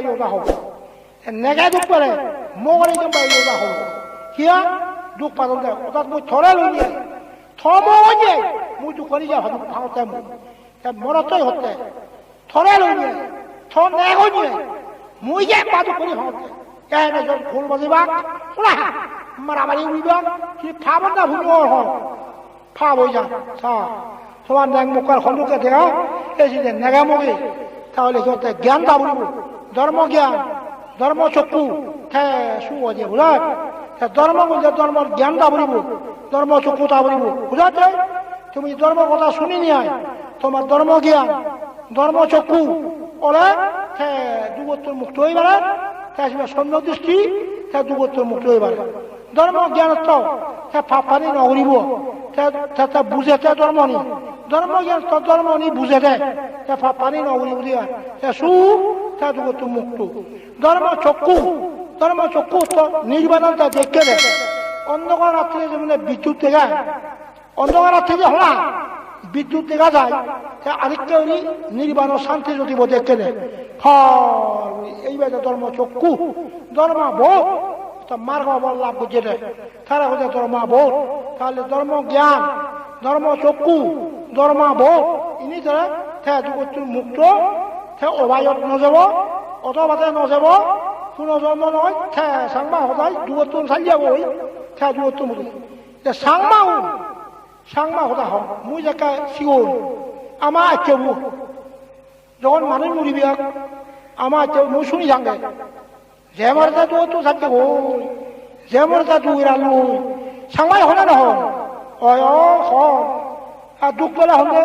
By দুখ পালে মোগরে যাম দুখ পালন যায় অর্থাৎ মই থরে লৈ নিয়ে থম যে মই দুখ কৰি যাওঁ হাতত খাওঁতে মই যে পাতো কৰি হওঁতে কেহে নাজন ফুল বাজিবা শুনা মারামারি উইবা যা সা তোমার ন্যাং মুখার খন্দুকে দেখা এসে নেগা মুগে তাহলে জ্ঞান দাবো ধর্ম জ্ঞান ধর্ম চক্ষু থে সুয়ে বুঝা ধর্ম বলতে ধর্ম জ্ঞান তা বলব ধর্ম চক্ষু তা? বলব বুঝাতে তুমি ধর্ম কথা শুনি নিয়ে তোমার ধর্ম জ্ঞান ধর্ম চক্ষু ওলে থে দুবত্তর মুক্ত হইবারে থে সৈন্য দৃষ্টি, থে দুবত্তর মুক্ত হইবারে ধর্ম জ্ঞান ফাপানি নগরিব বুঝে থে ধর্ম নি। ধর্ম জ্ঞান ধর্ম নি, বুঝে দে থে ফাপানি নগরিব দিয়া। সু থে দুবত্তর মুক্ত। ধর্ম চক্ষু ধর্ম চক্ষু তো নির্বাণ তা দেখে দে অন্ধকার রাত্রে যেমন বিদ্যুৎ দেখা অন্ধকার রাত্রে যে হলা বিদ্যুৎ দেখা যায়, তা আরেকটা উনি নির্বাণ শান্তি যদি দেখে দেয় এইভাবে ধর্ম চক্ষু ধর্ম ভোগ তা মার্গ লাভ বুঝে দেয় তারা হচ্ছে ধর্ম ভোগ তাহলে ধর্ম জ্ঞান ধর্ম চক্ষু ধর্ম ভোগ ইনি তারা মুক্ত অবায়ত নযাব অতবাতে নযাব পুনর্জন্ম নয় থে সাংমা সদায় দুগতুর চালি যাব থে দুগতুর মুক্ত সাংমা সাংমা হতা হম মুই জাকা সিওল আমা আচ্ছেবু যখন মানুষ মরিবি আমা আচ্ছেবু মুই শুনি যাঙ্গে যে মরতা তো তো গো যে মরতা তো ইরালু সাংমাই হলে নহ অয় হ আর দুঃখ পেলে হলে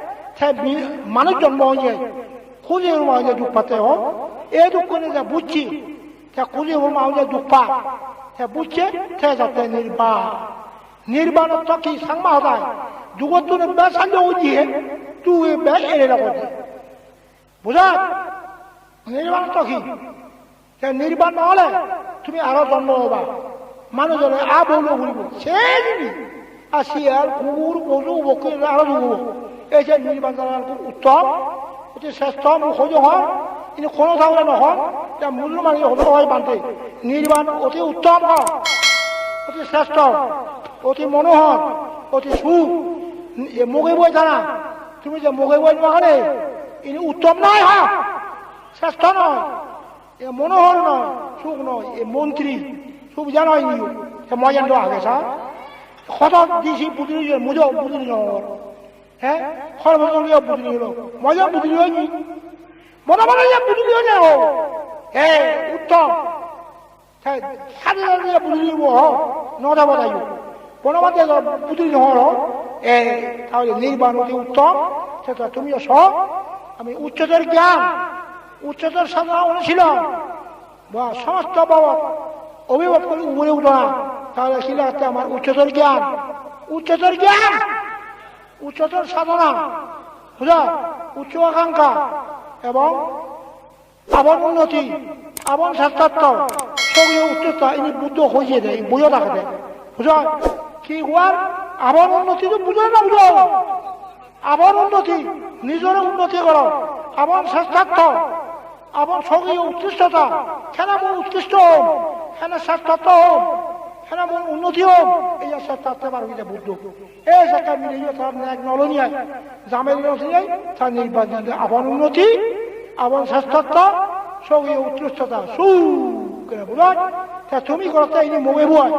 태미 많은 좀 뭐지 고제 얼마나 죽봤대요 애도 꺼내자 붙지 태 고제 얼마나 죽파 태 붙지 태자태 니르바 니르바는 딱히 상마하다 죽었더니 몇 살려오지 두에 몇 일이라고 돼 보자 니르바는 딱히 태 니르바 나래 তুমি আরও জন্ম হবা মানুষজনে আ বলো বলিব সেই শিয়াল কুকুর পশু বকরি আরও এই যে নির্বাণ খুব উত্তম, অতি শ্রেষ্ঠ মুখ হয় কিন্তু কোনো থাকলে নহয় এতিয়া মূল্য মানি হ'ব হয় বান্ধে নিৰ্বাণ অতি উত্তম হয়, অতি শ্ৰেষ্ঠ অতি মনোহৰ অতি সুখ মগিবই জানা, তুমি যে মগিবই নোৱাৰে ইনি উত্তম নয় হা শ্রেষ্ঠ নয়, এ মনোহর নয়, সুখ নয়, এ মন্ত্রী, সুখ জানয় নিও সে মজেন্দ্র আগে, সা। কত দিছি বুদ্ধি মুজো বুদ্ধি নহর হ্যাঁ? সর্বজনীয় বুদ্ধি মজা বুদ্ধি হয়নি। মনে মনে যে বুদ্ধি হয়ে যাও হে উত্তম। সাথে বুদ্ধি দিব হ। নটা বজাইব বনমাতে বুদ্ধি নহর এ, তাহলে নির্বাণ অতি উত্তম। সেটা তুমিও সব আমি উচ্চতর জ্ঞান, উচ্চতর সাধনা অনুশীলন বা সমস্ত বাবদ অভিভাবক করে উপরে উঠো না তাহলে শিলাতে আমার? উচ্চতর জ্ঞান। উচ্চতর জ্ঞান। উচ্চতর সাধনা। বুঝা উচ্চ আকাঙ্ক্ষা। এবং আবন উন্নতি আবন শাস্ত্রার্থ সবই উচ্চতা, ইনি বুদ্ধ হয়ে দেয়, বুঝো রাখে দেয়। বুঝো কি হওয়ার আবন উন্নতি তো বুঝো না বুঝো? আবন উন্নতি, নিজের উন্নতি করো। আবন শাস্ত্রার্থ আবন সবই উৎকৃষ্টতা। কেন উৎকৃষ্ট? হম কেন শাস্ত্রার্থ হম মন উন্নতি এই বুদ্ধ। এই এক নির্বাচন আবন উন্নতি শাস্ত্রার্থ সবই উৎকৃষ্টতা। সু তুমি করতে ইনি মগে বুয়।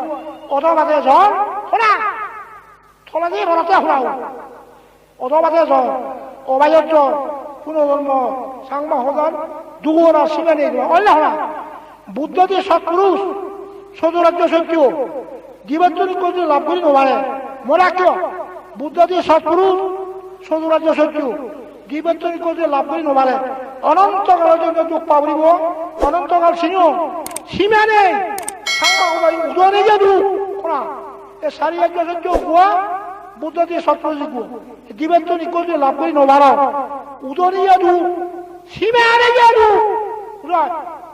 অদবাদে জ্বর, শোনা। থলা দিয়ে ঘরতে শোনাও অদবাদে জ্বর, অবায়ত জ্বর, পুনর্জন্ম সাংমা হদান দুগুণা সৎপুরুষ সদরাজ্য সত্য জীবনজনী করতে লাভ করি নোৱাৰে মৰা কিয় বুদ্ধ দিয়ে সৎপুৰুষ সদৰাজ্য সত্য দিবেত্তনি করে লাভ করি নবালে অনন্তকালের জন্য দুঃখ পাবলিব, অনন্তকাল সিনিও সীমা নেই। সাংমা ওলাই যাদু কোনা, এ সারি এক সহ্য গুয়া বুদ্ধ দিয়ে সৎপ্রজি গু দিবেত্তনি করে লাভ করি নবার উদনে যাদু সীমা নেই যাদু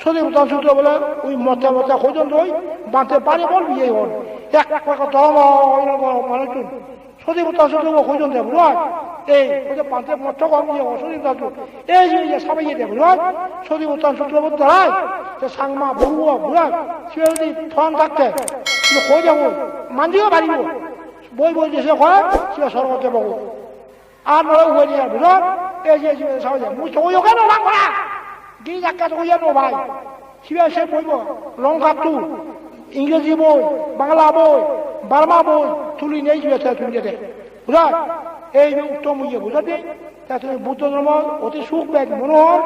শরীফ দল সূত্র বলে, ওই মতে মতে খোঁজন রই, বাঁধতে পারে বল বিয়ে হন। এক টাকা দম মানুষজন শরীফ দল সূত্র খোঁজন দেব নয় এই ওদের পাঁচে মত কম ইয়ে হন শরীফ দল এই যে সবাই ইয়ে দেব নয় শরীফ দল সূত্র বলতে হ্যাঁ, সে সাংমা ভুয়া ভুয়া সে যদি থন থাকতে খোঁজ যাব? মান্দিও বাড়িব? বই বই দেশে করে সে সর্বতে পাবো আর নয় উভয় নিয়ে বুঝল এই যে সবাই মুখ ওই ওখানে রাখবা করা গিয়ে যাক্কা তো ইয়ে নো ভাই সিবে সে বইব লঙ্কা টু ইংরেজি বই বাংলা বই বার্মা বই তুলি নেই যাবে তুলি দে বুঝা এই উত্তম ইয়ে বুঝাতে তা তুমি বুদ্ধ ধর্ম অতি সুখ ব্যাগ মনোহর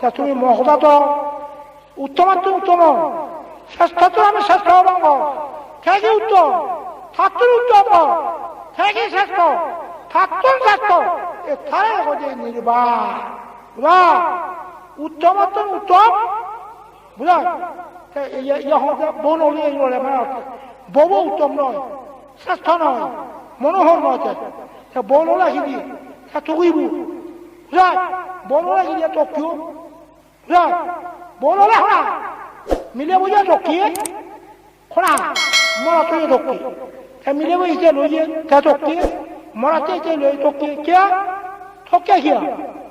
তা তুমি মহদাত উত্তমাত্ম উত্তম শ্রেষ্ঠত্ব আমি শ্রেষ্ঠ অঙ্গ থেকে উত্তম ছাত্র উত্তম থেকে শ্রেষ্ঠ ছাত্র শ্রেষ্ঠ এ থারে হচ্ছে নির্বাণ উত্তমতম উত্তম বুঝা ইহঁতে বন উলিয়াই আহিব লাগে উত্তম নহয় শ্ৰেষ্ঠ নহয় মনোহৰ নহয় তেতিয়া বন ওলাই আহি দিয়ে তাত থকিব বুজা বন ওলাই আহি দিয়া টকিও বুজা বন ওলাই শুনা মিলে বুজা টকিয়ে মিলে বুজি এতিয়া লৈ দিয়ে তেওঁ টকিয়ে মৰাটোৱে এতিয়া লৈ কিয় কিয়া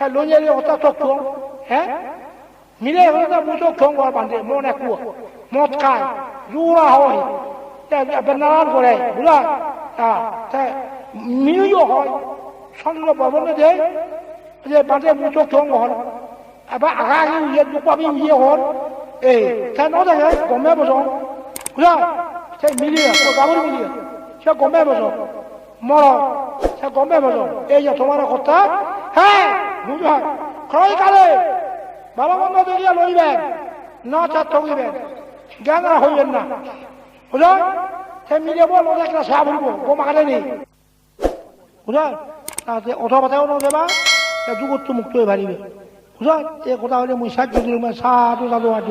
他龙爷我到做工，哎，你那我到不做工，我办的莫那苦，莫开，如啊好，在本南过来，不啦啊，在纽约好，穿了百分之的，这办的不做工好，啊把阿个也做挂兵也好，哎，他脑袋人搞咩不中，不啦，在米里，我搞不米里，他搞咩不中，莫了，他搞咩不中，哎呀，他妈的，我打，嗨。জুয়া হয় বেনারান করে বুঝা মিউও হয় চন্দ্র ভবনে যে যে বাদে মুচো থং হল আবার আগা আগে ইয়ে দুপাবি ইয়ে হল এই তা ন দেখে গমে বস বুঝা সে মিলিয়ে গাবর মিলিয়ে সে গমে বস মর সে গমে বস এই যে তোমার কথা হ্যাঁ বুঝা ক্রয় কালে ভালো মন্দ দেখিয়া লইবেন ন চার ঠকিবেন জ্ঞান হইবেন না বুঝা সে মিলে বল ওদের একটা সাপ হইব বোমা কাটে নি বুঝা তাতে অথা কথাও নদেবা সে যুগত মুক্ত হয়ে পারিবে বুঝা এই কথা হলে মুই সাহায্য দিল সাধু সাধু আজ